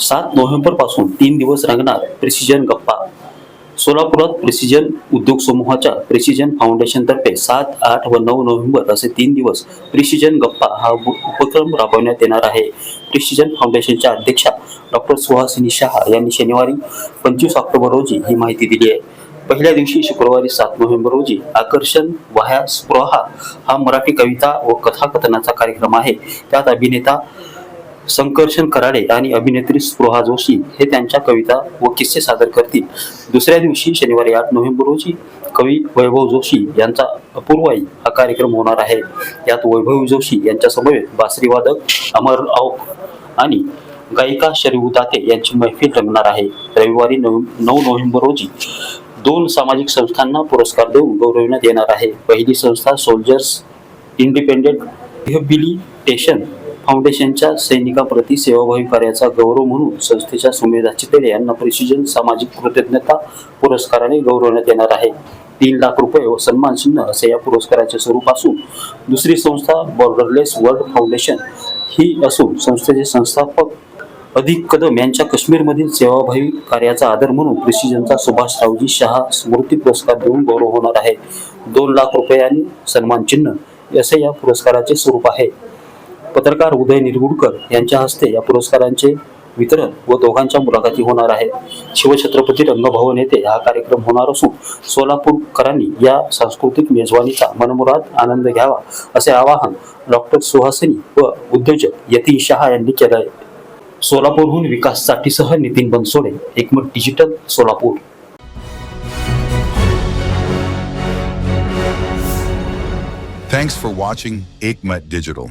सात नोव्हेंबरपासून तीन दिवस रंगणार प्रिसिजन गप्पा. सोलापुरात प्रिसिजन उद्योग समूहाच्या प्रिसिजन फाउंडेशन तर्फे सात आठ व नऊ नोव्हेंबर असे तीन दिवस प्रिसिजन गप्पा हा उपक्रम राबवण्यात येणार आहे. प्रिसिजन फाउंडेशनच्या अध्यक्षा डॉक्टर सुहासिनी शहा यांनी शनिवारी पंचवीस ऑक्टोबर रोजी ही माहिती दिली आहे. पहिल्या दिवशी शुक्रवारी सात नोव्हेंबर रोजी आकर्षण वाह्या स्पृहा हा मराठी कविता व कथाकथनाचा कार्यक्रम आहे. त्यात अभिनेता संकर्षण कराडे आणि अभिनेत्री स्पृहा जोशी हे त्यांच्या कविता व किस्से सादर करतील. दुसऱ्या दिवशी शनिवारी आठ नोव्हेंबर रोजी कवी वैभव जोशी यांचा अपूर्वाई हा कार्यक्रम होणार आहे. यात वैभव जोशी यांच्या समवेत बासरीवादक अमर औक आणि गायिका शरीफ दाते यांची मैफिल रंगणार आहे. रविवारी नऊ नऊ नोव्हेंबर रोजी दोन सामाजिक संस्थांना पुरस्कार देऊन गौरविण्यात येणार आहे. पहिली संस्था सोल्जर्स इंडिपेंडेंट रिहॅबिलिटेशन फाउंडेशनच्या सैनिकाप्रती सेवाभावी कार्याचा गौरव म्हणून संस्थेच्या सुमेधा चितेले यांना प्रिसिजन सामाजिक कृतज्ञता पुरस्काराने गौरवण्यात येणार आहे. तीन लाख रुपये व सन्मान चिन्ह असे या पुरस्काराचे स्वरूप असून दुसरी संस्था बॉर्डरलेस वर्ल्ड फाउंडेशन ही असून संस्थेचे संस्थापक अधिक कदम यांच्या काश्मीरमधील सेवाभावी कार्याचा आदर म्हणून प्रिसिजनचा सुभाषरावजी शहा स्मृती पुरस्कार देऊन गौरव होणार आहे. दोन लाख रुपये आणि सन्मान चिन्ह असे या पुरस्काराचे स्वरूप आहे. पत्रकार उदय निरगुडकर यांच्या हस्ते या पुरस्कारांचे वितरण व दोघांच्या मुलाखती होणार आहेत. शिवछत्रपती रंगभवन येथे हा कार्यक्रम होणार असून सोलापूरकरांनी या सांस्कृतिक मेजवानीचा मनमुराद आनंद घ्यावा असे आवाहन डॉक्टर सुहासिनी व उद्योजक यती शहा यांनी केलं आहे सोलापूरहून विकास साठीसह नितीन बनसोडे एकमत digital Solapur. Thanks for watching Aikmat Digital.